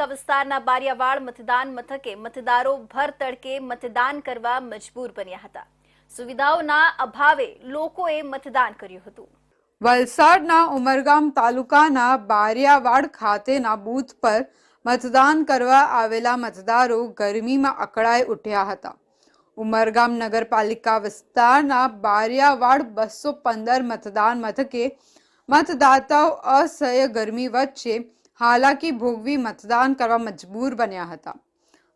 પાલિકા વિસ્તારના બારિયાવાડ મતદાન મથકે મતદારો ભર તડકે મતદાન કરવા મજબૂર બન્યા હતા સુવિધાઓના અભાવે લોકોએ મતદાન કર્યું હતું વલસાડના ઉમરગામ તાલુકાના બારિયાવાડ ખાતેના બૂથ પર મતદાન કરવા આવેલા મતદારો ગરમીમાં અકળાઈ ઉઠ્યા હતા ઉમરગામ નગરપાલિકા વિસ્તારના બારિયાવાડ બસો પંદર મતદાન મથકે મતદાતાઓ અસહ્ય ગરમી વચ્ચે हालाकी भोगवी मतदान કરવા મજબૂર બન્યા હતા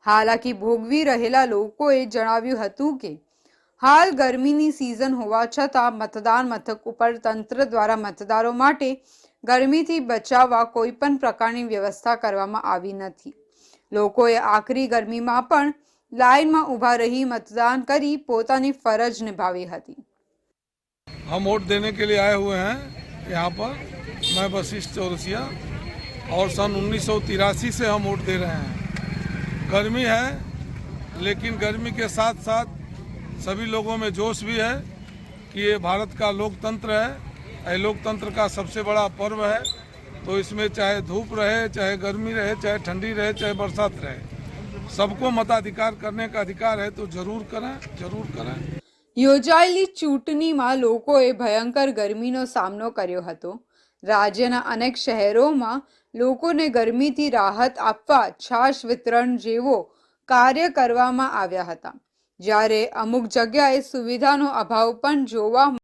हालाकी भोगવી રહેલા લોકોએ જણાવ્યું હતું કે હાલ ગરમીની સીઝન હોવા છતાં મતદાન મતક ઉપર તંત્ર દ્વારા મતદારો માટે ગરમીથી બચાવવા કોઈ પણ પ્રકારની વ્યવસ્થા કરવામાં આવી નથી લોકોએ આકરી ગરમીમાં પણ લાઈનમાં ઊભા રહી મતદાન કરી પોતાને ફરજ નિભાવી હતી હમ वोट देने के लिए आए हुए हैं यहां पर मैं बशिष्ठ चोरसिया और सन उन्नीस से हम वोट दे रहे हैं गर्मी है लेकिन गर्मी के साथ साथ सभी लोगों में जोश भी है कि ये भारत का लोकतंत्र है ये लोकतंत्र का सबसे बड़ा पर्व है तो इसमें चाहे धूप रहे चाहे गर्मी रहे चाहे ठंडी रहे चाहे बरसात रहे सबको मताधिकार करने का अधिकार है तो जरूर करें जरूर करें योजना ચૂંટણીમાં લોકોએ भयंकर गर्मी नो सामनो करो રાજ્યના અનેક શહેરોમાં લોકોને ગરમીથી રાહત આપવા છાશ વિતરણ જેવો કાર્ય કરવામાં આવ્યા હતા જ્યારે અમુક જગ્યાએ સુવિધાનો અભાવ પણ જોવા